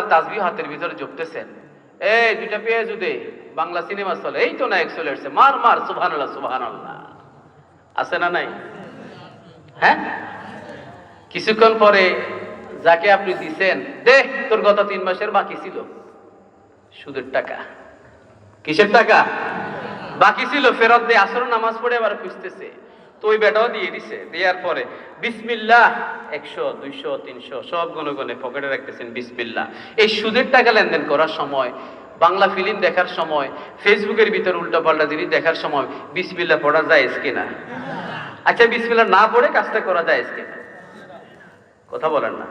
তাজবি হাতের ভিতরে জপতেছেন। দুইটা পেয়ে যদি বাংলা সিনেমা চলে, এই তো চলে এসছে মার মার আছে না নাই? হ্যাঁ? কিছুক্ষণ পরে যাকে আপনি দিছেন, দে, তোর গত তিন মাসের বাকি ছিল। সুদের টাকা। কিসের টাকা? বাকি ছিল, ফেরত দিয়ে আসর নামাজ পড়ে আবার খুঁজতেছে। তো ওই বেটাও দিয়ে দিছে। দেওয়ার পরে, বিসমিল্লাহ একশো, দুইশো, তিনশো, সব গনে গনে পকেটে রাখতেছেন বিসমিল্লাহ। এই সুদের টাকা লেনদেন করার সময়, বাংলা ফিল্ম দেখার সময়, ফেসবুকের ভিতর উল্টা পাল্টা জিনিস দেখার সময়, বিসমিল্লাহ পড়া যায় কিনা? আচ্ছা বিসমিল্লাহ না পড়ে কাজটা করা যায় কিনা? কথা বলেন না।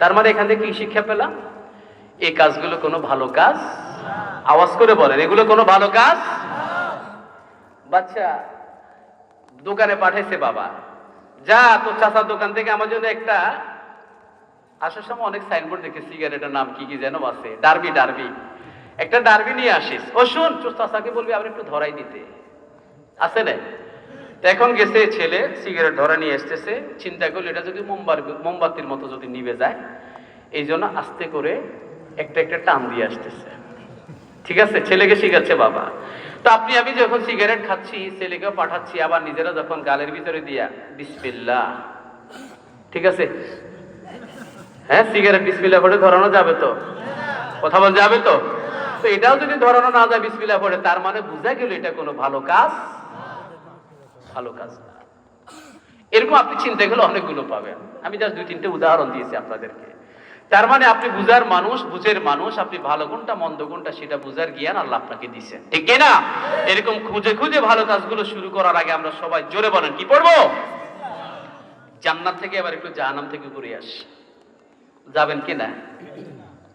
তার মানে এখান থেকে কি শিক্ষা পেলাম? এই কাজগুলো কোনো ভালো কাজ? আওয়াজ করে বলেন, এগুলো কোনো ভালো কাজ? বাচ্চা দোকানে পাঠাইছে বাবা। যা, তো চাচার দোকান থেকে আমার জন্য একটা আসার সময় অনেক সাইনবোর্ড দেখে সিগারেটের নাম কি কি যেন আছে। ডারবি ডারবি একটা ডারবি নিয়ে আসিস। ও শুন, তোর চাচাকে বলবি আবার একটু ধরাই দিতে। আছে না? এখন গেছে ছেলে সিগারেট ধরা নিয়ে এসতেছে চিন্তা করল, এটা যদি মোমবাতির মতো যদি নিভে যায়। এই জন্য আস্তে করে একটা একটা টান দিয়ে আসতেছে। ঠিক আছে? ছেলেকে শিখাচ্ছে বাবা। তো আপনি, আমি যখন সিগারেট খাচ্ছি, ছেলেকেও পাঠাচ্ছি, আবার নিজেরা যখন গালের ভিতরে দিয়া বিসমিল্লা ঠিক আছে? হ্যাঁ সিগারেট বিসমিল্লা করে ধরানো যাবে তো? কথা বল, যাবে তো? তো এটাও যদি ধরানো না যায় বিসমিল্লা করে তার মানে বোঝা গেল এটা কোনো ভালো কাজ? ভালো কাজ না। এরকম আপনি চিন্তা করলে অনেকগুলো পাবেন। আমি জাস্ট দুই তিনটে উদাহরণ দিয়েছি আপনাদেরকে। তার মানে আপনি বুঝার মানুষ, বুঝের মানুষ, আপনি ভালো কোনটা মন্দ কোনটা সেটা বুঝার জ্ঞান আল্লাহ আপনাকে দিচ্ছেন ঠিক না? এরকম খুঁজে খুঁজে ভালো কাজগুলো শুরু করার আগে আমরা সবাই জোরে বলেন, কি পড়ব? জান্নাত থেকে এবার একটু জাহান্নাম থেকে ঘুরে আসি। যাবেন কি না?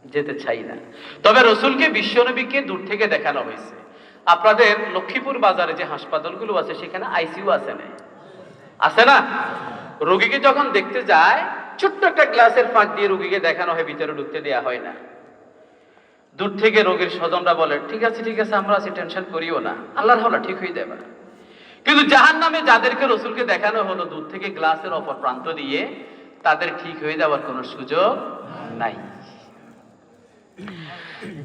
যেতে চাই না। তবে রসুলকে, বিশ্বনবীকে দূর থেকে দেখানো হয়েছে। আপনাদের লক্ষ্মীপুর বাজারে যে হাসপাতালগুলো আছে, সেখানে আইসিইউ আছে না? আছে না? রোগীকে যখন দেখতে যায় ছোট্ট একটা গ্লাসের ফাঁক দিয়ে রোগীকে দেখানো হয়, ভিতরে ঢুকতে দেওয়া হয় না। দূর থেকে রোগীর স্বজনরা বলে, ঠিক আছে ঠিক আছে, আমরা আছি টেনশন করিও না। আল্লাহর হলো ঠিক হয়ে যাবে। কিন্তু জাহান নামে যাদেরকে রসুলকে দেখানো হলো, দূর থেকে গ্লাসের অপর প্রান্ত দিয়ে, তাদের ঠিক হয়ে যাওয়ার কোনো সুযোগ নাই।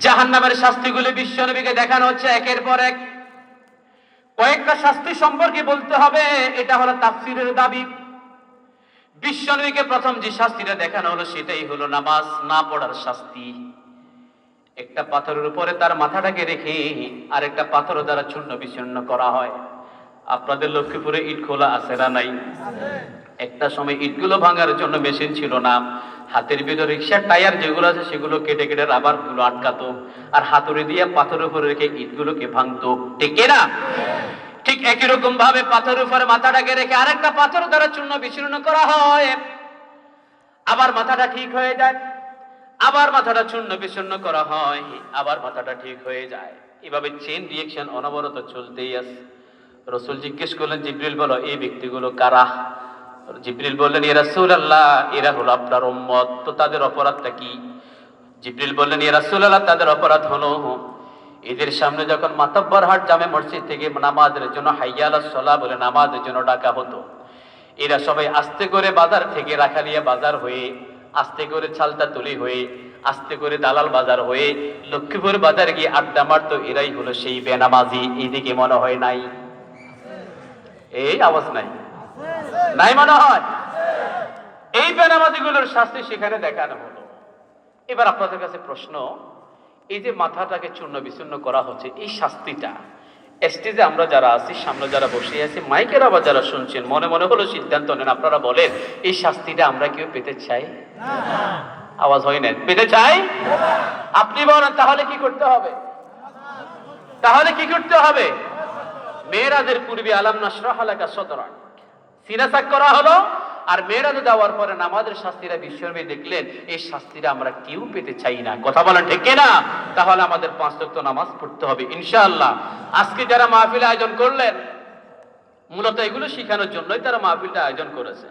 জাহান নামের শাস্তিগুলি বিশ্বনবীকে দেখানো হচ্ছে একের পর এক। কয়েকটা শাস্তি সম্পর্কে বলতে হবে, এটা হলো তাফসিরের দাবি। বিশ্বনবীকে প্রথম যে শাস্তিটা দেখানো হলো সেটাই হলো নামাজ না পড়ার শাস্তি। একটা পাথরের উপরে তার মাথাটাকে রেখে আর একটা পাথর দ্বারা চূর্ণ বিচূর্ণ করা হয়। আপনাদের লক্ষ্মীপুরে ইট খোলা আছে না নাই? একটা সময় ইটগুলো ভাঙার জন্য মেশিন ছিল না। হাতের ভিতর রিক্সার টায়ার যেগুলো আছে সেগুলো কেটে কেটে রাবারগুলো আটকাতো। আর হাতুড়ি দিয়ে পাথরের উপরে রেখে ইটগুলোকে ভাঙতো। ঠিক না ঠিক একই রকম ভাবে পাথরের উপরে মাথাটাকে রেখে আরেকটা পাথর দ্বারা চূর্ণ বিচূর্ণ করা হয়। আবার মাথাটা ঠিক হয়ে যায়, আবার মাথাটা চূর্ণ বিচূর্ণ করা হয়, আবার মাথাটা ঠিক হয়ে যায়। এভাবে চেন রিয়েকশন অনবরত চলতেই আছে। রসুল জিজ্ঞেস করলেন, জিব্রিল, বলো, এই ব্যক্তিগুলো কারা? জিব্রিল বললেন এরা সুর আল্লাহ এরা হলো আপনার উম্মত, তো তাদের অপরাধটা কি? জিব্রিল বললেন এরা সুর আল্লাহ তাদের অপরাধ হলো এদের সামনে যখন মাতব্বর হাট জামে মসজিদ থেকে নামাজের জন্য হাইয়ালা বলে নামাজের জন্য ডাকা হতো, এরা সবাই আস্তে করে বাজার থেকে রাখালিয়া বাজার হয়ে, আস্তে করে ছালতা তুলি হয়ে, আস্তে করে দালাল বাজার হয়ে লক্ষ্মীপুর বাজার গিয়ে আড্ডা মারতো, এরাই হলো সেই বেনামাজি। এইদিকে মনে হয় নাই? এই আওয়াজ নাই। নাই মনে হয়? এই বেনামাজিগুলোর শাস্তি সেখানে দেখানো হলো। এবার আপনাদের কাছে প্রশ্ন এই যে মাথাটাকে চূর্ণ বিচূর্ণ করা হচ্ছে, এই শাস্তিটা, স্টেজে আমরা যারা আছি, সামনে যারা বসে আছি, মাইকের আবার যারা শুনছেন, মনে মনে হলো সিদ্ধান্ত নেন, আপনারা বলেন, এই শাস্তিটা আমরা কেউ পেতে চাই? আওয়াজ হয় না পেতে চাই? আপনি বলেন, তাহলে কি করতে হবে? তাহলে কি করতে হবে? মেয়েরাদের পূর্বে আলাম নাসরাহ আলাকা সতরান সিনাসাক করা হলো আর মেয়েরানো দেওয়ার পরে নামাজের শাস্তিরা বিশ্বনবী দেখলেন, এই শাস্তিরা আমরা কেউ পেতে চাই না। কথা বলেন ঠিক না তাহলে আমাদের পাঁচ তক্ত নামাজ পড়তে হবে, ইনশাআল্লাহ। আজকে যারা মাহফিল আয়োজন করলেন, মূলত এগুলো শিখানোর জন্যই তারা মাহফিলটা আয়োজন করেছে।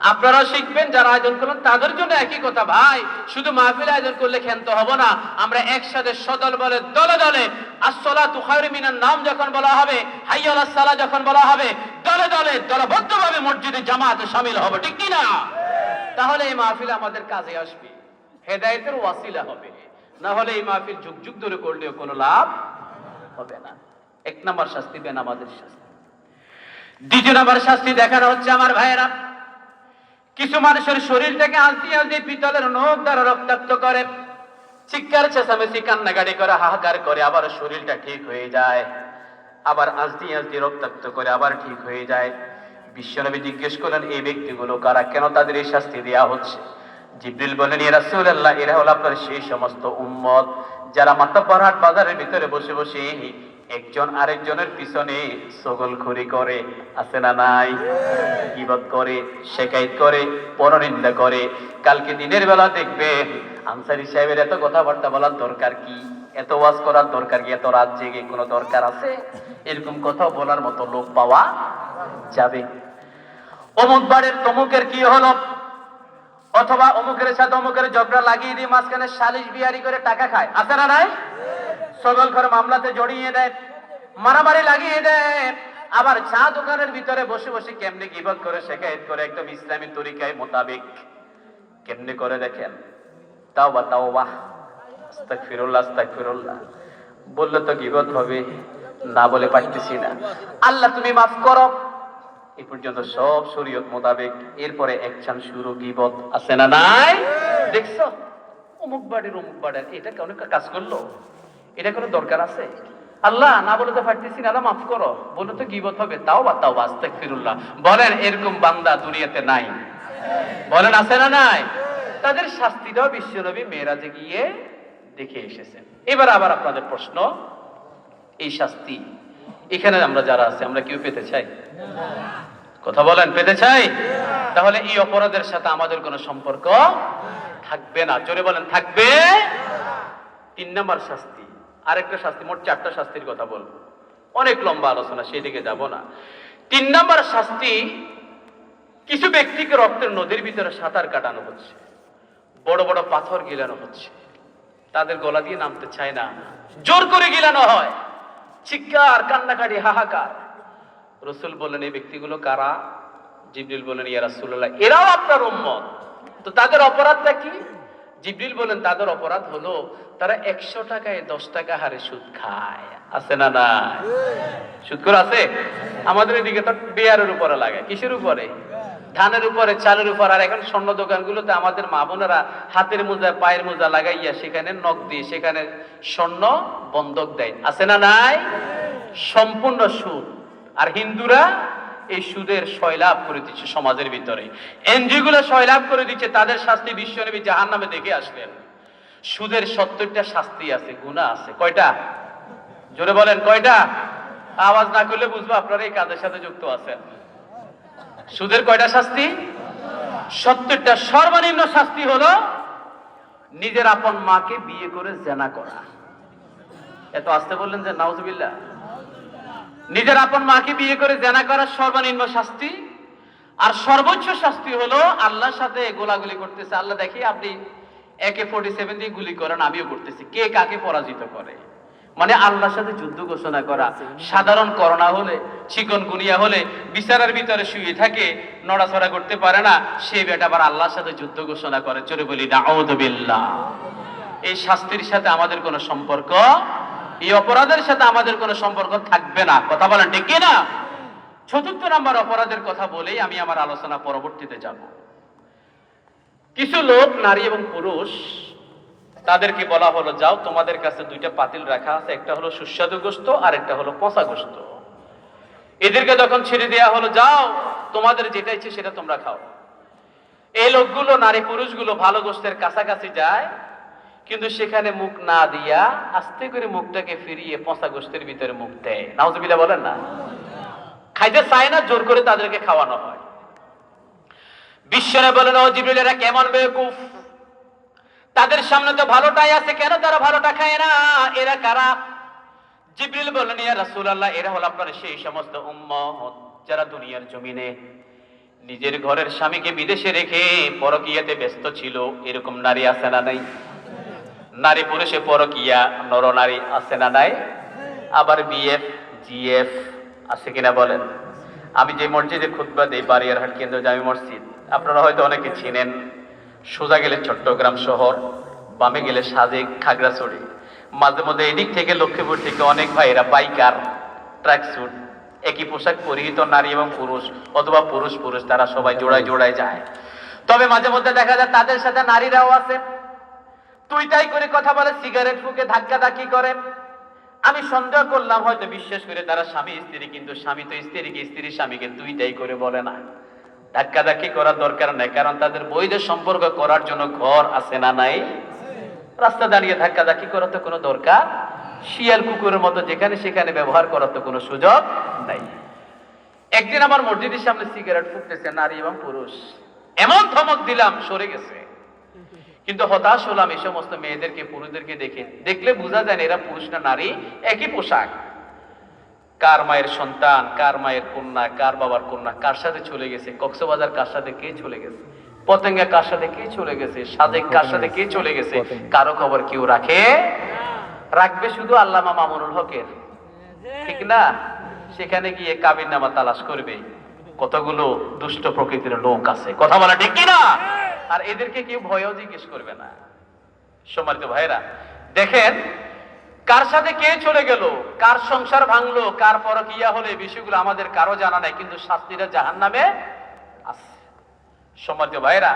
আপনারা শিখবেন, যারা আয়োজন করলেন তাদের জন্য একই কথা ভাই। শুধু মাহফিল আয়োজন করলে ক্ষান্ত হব না। আমরা একসাথে সদল বলে, দলে দলে আসলা তুখায়ুর মিনার নাম যখন বলা হবে হাইয়াল সালা যখন বলা হবে, দলে দলে, দলবদ্ধভাবে মসজিদে জামাতে সামিল হবে, ঠিক কি না তাহলে এই মাহফিল আমাদের কাজে আসবে। হেদায়েতের ওয়াসিলা হবে। না হলে এই মাহফিল যুগ যুগ ধরে করলেও কোনো লাভ হবে না। এক নম্বর শাস্তি বেনামাজের শাস্তি। দ্বিতীয় নম্বর শাস্তি দেখানো হচ্ছে আমার ভাইয়েরা। কিছু মানুষের শরীরটাকে আলতি আলতি পিতলের নখ দ্বারা রক্তাক্ত করে। চিৎকার, চেঁচামেচি, কান্নাকাটি করে, হাহাকার করে, আবার শরীরটা ঠিক হয়ে যায়। আবার আলতি আলতি রক্তাক্ত করে, আবার ঠিক হয়ে যায়। বিশ্বনবী জিজ্ঞেস করলেন, এই ব্যক্তিগুলো কারা? কেন তাদের এই শাস্তি দেওয়া হচ্ছে? জিব্রিল বলেন এরা রাসূলুল্লাহ, এরা হলো আপনার সেই সমস্ত উম্মত। যারা মাত্তাপাড়হাট বাজারের ভিতরে বসে বসে একজন আরেকজনের পিছনে সগলখড়ি করে, আছে না নাই? কিবত করে শেখাইত করে, পরনিন্দা করে। কালকে দিনের বেলা দেখবে আনসারি সাহেবের এত কথাবার্তা বলার দরকার কি? এত ওয়াজ করার দরকার কি? এত রাত জেগে কোনো দরকার আছে? এরকম কথা বলার মতো লোক পাওয়া যাবে। অমুক বাড়ির তমুকের কি হলো? অথবা অমুকের সাথে অমুকের ঝগড়া লাগিয়ে দিয়ে মাঝখানে সালিশ বিহারি করে টাকা খায়। আছে না নাই? সগল ঘর মামলাতে জড়িয়ে দেন মারামারি লাগিয়ে দেন আবার চা দোকানের ভিতরে বসে বসে কেমনে গিবত করে শেখায়ত করে একদম ইসলামী তরিকায় মোতাবেক। কেমনে করে দেখেন? তাও বা তাও বাহ আস্তাক ফিরুল্লাহ আস্তাক ফিরুল্লাহ বললে তো গিবত হবে, না বলে পারতেছি না। আল্লাহ তুমি মাফ করো। এ পর্যন্ত সব শরীয়ত মোতাবেক এরপরে একখান শুরু গিবত আছে না নাই? দেখছ? অমুক বাড়ির অমুক বাড়ির। এটা কি অনেক কাজ করল? এটা কোনো দরকার আছে? আল্লাহ না বলে তো পারতেছি না মাফ করো। বলে তো গিবত হবে। তাও বা তাও আস্তাক ফিরুল্লাহ বলেন, এরকম বান্দা দুনিয়াতে নাই। বলেন, আছে না নাই? তাদের শাস্তিটাও বিশ্বনবী মেয়েরাজে গিয়ে দেখে এসেছেন। এবার আবার আপনাদের প্রশ্ন, এই শাস্তি, এখানে আমরা যারা আছে, আমরা কেউ পেতে চাই? কথা বলেন, পেতে চাই? তাহলে এই অপরাধের সাথে আমাদের কোনো সম্পর্ক থাকবে না। জোরে বলেন, থাকবে? তিন নম্বর শাস্তি আরেকটা শাস্তি, মোট চারটা শাস্তির কথা বলব। অনেক লম্বা আলোচনা, সেদিকে যাব না। তিন নম্বর শাস্তি, কিছু ব্যক্তিকে রক্তের নদীর ভিতরে সাঁতার কাটানো হচ্ছে। বড় বড় পাথর গিলানো হচ্ছে। তাদের গলা দিয়ে নামতে চায় না। জোর করে গিলানো হয়। চিৎকার, কান্নাকাটি, হাহাকার। রসুল বললেন, এই ব্যক্তিগুলো কারা? জিবরিল বলেন ইয়া রাসূলুল্লাহ, এরাও আপনার উম্মত। তো তাদের অপরাধটা কি? জিবরিল বলেন তাদের অপরাধ হলো তারা একশো টাকায় দশ টাকা হারে সুদ খায়। আছে না না সুদ করে আছে? আমাদের এদিকে তো বেয়ারের উপরে লাগে। কিসের উপরে? ধানের উপরে, চালের উপর। আর এখন স্বর্ণ দোকানগুলোতে আমাদের মা বোনেরা হাতের মোজা, পায়ের মোজা লাগাইয়া সেখানে নখ দিয়ে সেখানে স্বর্ণ বন্ধক দেয়। আছে না নাই? সম্পূর্ণ সুদ। আর হিন্দুরা এই সুদের সয়লাভ করে দিচ্ছে সমাজের ভিতরে। এনজিও গুলো সয়লাভ করে দিচ্ছে, তাদের শাস্তি বিশ্বনবী জাহান নামে দেখে আসলেন। সুদের সত্তরটা শাস্তি আছে গুণা আছে। কয়টা? জোরে বলেন, কয়টা? আওয়াজ না করলে বুঝব আপনারা এই কাজের সাথে যুক্ত আছেন। সুদের কয়টা শাস্তি? সত্তরটা। সর্বনিম্ন শাস্তি হলো নিজের আপন মাকে বিয়ে করে জেনা করা। এত আসতে বললেন যে নাউজুবিল্লাহ। নিজের আপন মাকে বিয়ে করে জেনা করার সর্বনিম্ন শাস্তি। আর সর্বোচ্চ শাস্তি হলো আল্লাহর সাথে গোলাগুলি করতেছে। আল্লাহ দেখি আপনি একে ফোর্টি সেভেন দিয়ে গুলি করেন, আমিও করতেছি। কে কাকে পরাজিত করে? মানে আল্লাহর সাথে যুদ্ধ ঘোষণা করা। সাধারণ করোনা হলে, চিকন গুনিয়া হলে, বিচারের ভিতরে শুয়ে থাকে, নড়াচড়া করতে পারে না, সে বেটা আবার আল্লাহর সাথে যুদ্ধ ঘোষণা করে। চলে বলি দাউদবিল্লাহ এই শাস্তির সাথে আমাদের কোনো সম্পর্ক, এই অপরাধের সাথে আমাদের কোনো সম্পর্ক থাকবে না। কথা বলেন, ঠিক না চতুর্থ নম্বর অপরাধের কথা বলেই আমি আমার আলোচনা পরবর্তীতে যাব। কিছু লোক, নারী এবং পুরুষ, তাদেরকে বলা হলো, যাও, তোমাদের কাছে দুইটা পাতিল রাখা আছে। একটা হলো সুস্বাদু গোস্ত আর একটা হলো পচা গোস্ত এদেরকে যখন ছেড়ে দেওয়া হলো, যাও, তোমাদের যেটা ইচ্ছে সেটা তোমরা খাও। এই লোকগুলো, নারী পুরুষগুলো ভালো গোস্তের কাছাকাছি যায়, কিন্তু সেখানে মুখ না দিয়া আস্তে করে মুখটাকে ফিরিয়ে পচা গোস্তের ভিতরে মুখ দেয়। নাউজুবিল্লাহ বলেন না? খাইতে চায় না, জোর করে তাদেরকে খাওয়ানো হয়। বিশ্বনে বলেন ও জিবরিল এরা কেমন বেকুফ তাদের সামনে তো ভালোটাই আছে, কেন তারা ভালোটা খায় না? এরা কারা? জিবরিল বলেন ইয়া রাসূলুল্লাহ, এরা হলো আপনার সেই সমস্ত উম্মত যারা দুনিয়ার জমিনে নিজের ঘরের স্বামীকে বিদেশে রেখে পরকিয়াতে ব্যস্ত ছিল। এরকম নারী আছে না নাই? নারী পুরুষে পরকিয়া নরনারী আছে না নাই? আবার বিএফ, জিএফ আছে কিনা বলেন? আমি যে মসজিদে খুতবা দেই বারিয়ারহাট কেন্দ্র জামি মসজিদ আপনারা হয়তো অনেকে চিনেন, সোজা গেলে চট্টগ্রাম শহর, বামে গেলে সাজেক, খাগড়াছড়ি। মাঝে মধ্যে এদিক থেকে লক্ষ্মীপুর থেকে অনেক ভাইয়েরা বাইকার ট্র্যাক স্যুট, একই পোশাক পরিহিত নারী এবং পুরুষ অথবা পুরুষ পুরুষ, তারা সবাই জোড়ায় জোড়ায় যায়। তবে মাঝে মধ্যে দেখা যায় তাদের সাথে নারীরাও আছে। তুই তাই করে কথা বলে সিগারেট ফুকে ধাক্কা ধাক্কি করে। আমি সন্দেহ করলাম, হয়তো বিশ্বাস করে তারা স্বামী স্ত্রী, কিন্তু স্বামী তো স্ত্রীকে স্ত্রী স্বামীকে তুই তাই করে বলে না। ধাক্কা ধাক্কি করার দরকার নাই, কারণ তাদের বৈধ সম্পর্ক করার জন্য ঘর আছে না নাই? রাস্তা দাঁড়িয়ে ধাক্কা ধাক্কি করার তো কোনো দরকার? শিয়াল কুকুরের মতো যেখানে সেখানে ব্যবহার করার তো কোনো সুযোগ নাই। একদিন আমার মসজিদের সামনে সিগারেট ফুটতেছে নারী এবং পুরুষ। এমন ধমক দিলাম, সরে গেছে। কিন্তু হতাশ হলাম, এই সমস্ত মেয়েদেরকে, পুরুষদেরকে দেখে। দেখলে বোঝা যায় না এরা পুরুষ না নারী, একই পোশাক। কার মায়ের সন্তান কার মায়ের কন্যা কার বাবার কন্যা কার সাথে চলে গেছে কক্সবাজার কার সাথে কে চলে গেছে পতেঙ্গা কার সাথে কে চলে গেছে সাজেক কার সাথে কে চলে গেছে কারও খবর কেউ রাখে? রাখবে শুধু আল্লামা মামুনুল হকের। ঠিক না? সেখানে গিয়ে কাবির নামা তালাশ করবে। কতগুলো দুষ্ট প্রকৃতির লোক আছে। কথা বলা ঠিক না আর এদেরকে কেউ ভয়ও জিজ্ঞেস করবে না। সম্মানিত ভাইরা দেখেন কার সাথে কে চলে গেল? কার সংসার ভাঙলো? কার পরকিয়া হলো? হলে বিষয়গুলো আমাদের কারও জানা নাই, কিন্তু শাস্তিটা জাহান নামে আছে। সম্মানিত ভাইরা